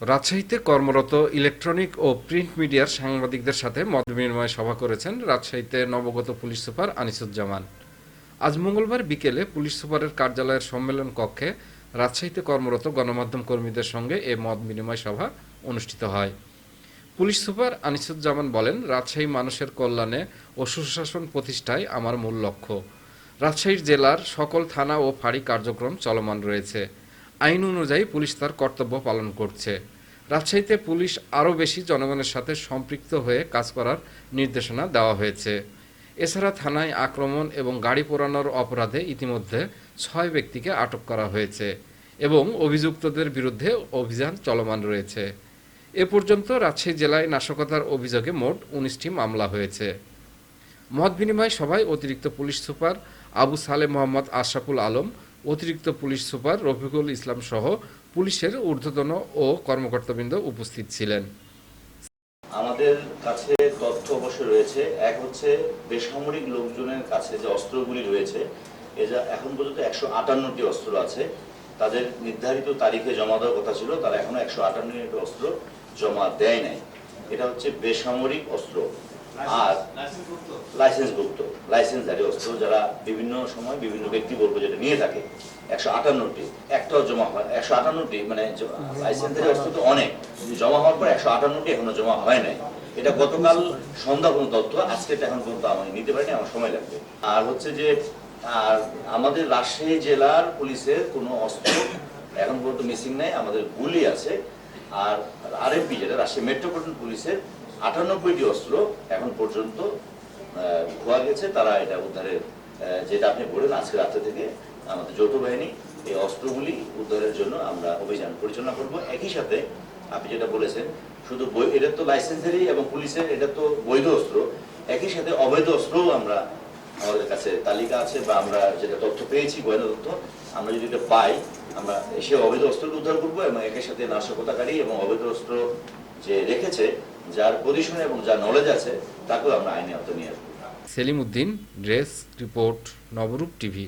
রাজশাহীতে কর্মরত ইলেকট্রনিক ও প্রিন্ট মিডিয়ার সাংবাদিকদের সাথে মত বিনিময় সভা করেছেন রাজশাহীতে নবগত পুলিশ সুপার আনিসুজ্জামান। আজ মঙ্গলবার বিকেলে পুলিশ সুপারের কার্যালয়ের সম্মেলন কক্ষে রাজশাহীতে কর্মরত গণমাধ্যম কর্মীদের সঙ্গে এ মত বিনিময় সভা অনুষ্ঠিত হয়। পুলিশ সুপার আনিসুজ্জামান বলেন, রাজশাহী মানুষের কল্যাণে ও সুশাসন প্রতিষ্ঠায় আমার মূল লক্ষ্য। রাজশাহীর জেলার সকল থানা ও ফাঁড়ি কার্যক্রম চলমান রয়েছে। আইন অনুযায়ী পুলিশ তার কর্তব্য পালন করছে। রাজশাহীতে পুলিশ আরও বেশি জনগণের সাথে সম্পৃক্ত হয়ে কাজ করার নির্দেশনা দেওয়া হয়েছে। এছাড়া থানায় আক্রমণ এবং গাড়ি পোড়ানোর অপরাধে ইতিমধ্যে ছয় ব্যক্তিকে আটক করা হয়েছে এবং অভিযুক্তদের বিরুদ্ধে অভিযান চলমান রয়েছে। এ পর্যন্ত রাজশাহী জেলায় নাশকতার অভিযোগে মোট উনিশটি মামলা হয়েছে। মত বিনিময় সভায় অতিরিক্ত পুলিশ সুপার আবু সালে মোহাম্মদ আশরাফুল আলম অতিরিক্ত পুলিশ সুপার রফিকুল ইসলাম সহ পুলিশের ঊর্ধ্বতন ও কর্মকর্তাবৃন্দ উপস্থিত ছিলেন। আমাদের কাছে তথ্য অবশ্য রয়েছে। এক হচ্ছে বেসামরিক লোকজনের কাছে যে অস্ত্রগুলি রয়েছে, এ যা এখন পর্যন্ত একশো আটান্নটি অস্ত্র আছে। তাদের নির্ধারিত তারিখে জমা দেওয়ার কথা ছিল, তারা এখনও একশো আটান্নটি অস্ত্র জমা দেয় নাই। এটা হচ্ছে বেসামরিক অস্ত্র। আর লাইসেন্সভুক্ত লাইসেন্সধারী অস্ত্র যারা বিভিন্ন সময় বিভিন্ন ব্যক্তি বলব যেটা নিয়ে থাকে একশো আটান্নটি একটাও জমা হয় একশো আটান্নটি মানে লাইসেন্সধারী অস্ত্র তো অনেক জমা হওয়ার পর একশো আটান্নটি এখনও জমা হয় নাই। এটা গতকাল সন্ধ্যা পর্যন্ত তথ্য আজকে এখন পর্যন্ত আমি নিতে পারিনি আমার সময় লাগবে। আর হচ্ছে যে আর আমাদের রাজশাহী জেলার পুলিশের কোনো অস্ত্র এখন পর্যন্ত মিসিং নাই আমাদের গুলি আছে। আর আরএফবি যেটা রাজশাহী মেট্রোপলিটন পুলিশের আটানব্বইটি অস্ত্র এখন পর্যন্ত খোয়া গেছে। তারা এটা উদ্ধারের যেটা আপনি বললেন, আজকে রাত্রে থেকে আমাদের যৌথ বাহিনী এই অস্ত্রগুলি উদ্ধারের জন্য আমরা অভিযান পরিচালনা করব। একই সাথে আপনি যেটা বলেছেন, শুধু বই- এটা তো লাইসেন্সেরই এবং পুলিশের, এটা তো বৈধ অস্ত্র। একই সাথে অবৈধ অস্ত্রও আমরা আমাদের কাছে তালিকা আছে বা আমরা যেটা তথ্য পেয়েছি গোয়েন্দা তথ্য, আমরা যদি এটা পাই, আমরা এসে অবৈধ অস্ত্র উদ্ধার করব এবং একের সাথে নাশকতাকারী এবং অবৈধ অস্ত্র যে রেখেছে, যার পজিশন এবং যার নলেজ আছে, তাকেও আমরা আইনে আওতায় নিয়ে আসব। সেলিম উদ্দিন, ড্রেস রিপোর্ট, নবরূপ টিভি।